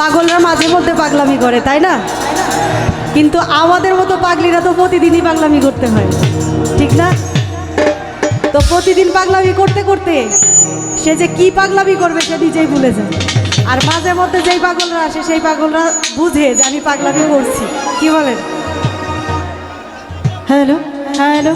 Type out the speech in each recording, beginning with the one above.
পাগলরা মাঝে মধ্যে পাগলামি করে, তাই না? কিন্তু আমাদের মতো পাগলিরা তো প্রতিদিনই পাগলামি করতে হয়, ঠিক না? তো প্রতিদিন পাগলামি করতে করতে সে যে কি পাগলামি করবে সে নিজেই ভুলে যায়। আর মাঝে মধ্যে যেই পাগলরা আসে, সেই পাগলরা বুঝে যে আমি পাগলামি করছি। কি বলেন? হ্যালো? হ্যালো?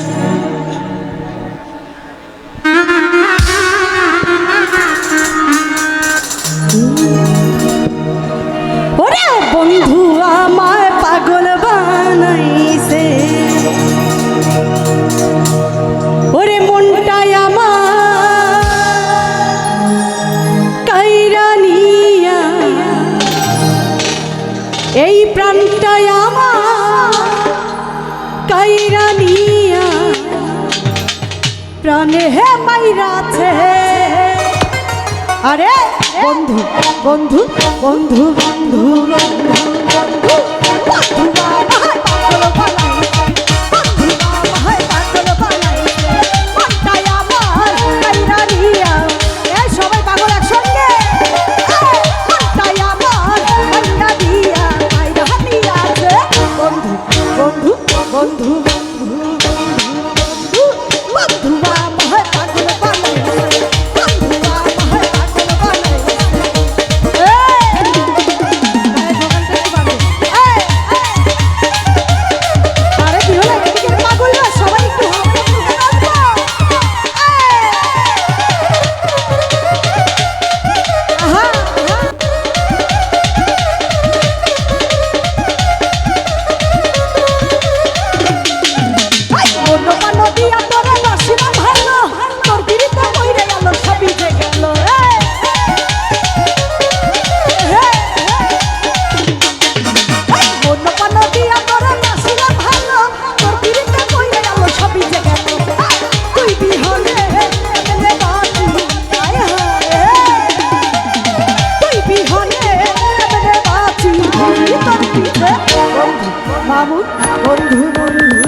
প্রাণে হে মাইরাছে আরে বন্ধু বন্ধু বন্ধু বন্ধু বন্ধু বন্ধু। বাবু বন্ধু বন্ধু।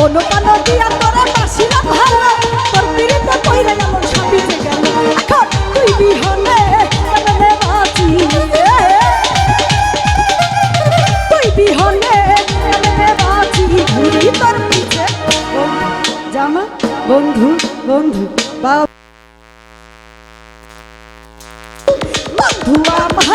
কোন কানো দিয়া তোরে বাসিলাম ভালো তোর পিড়িতে কইরা এমন সাপিতে গেল এখন তুই বিহনে কেমনে বাঁচি তুই বিহনে কেমনে বাঁচি ঘুরি তোর বন্ধু বন্ধু বন্ধু আমার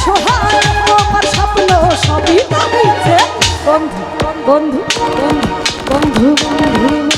সোহার আমার স্বপ্ন সবই বন্ধু বন্ধু বন্ধু বন্ধু বন্ধু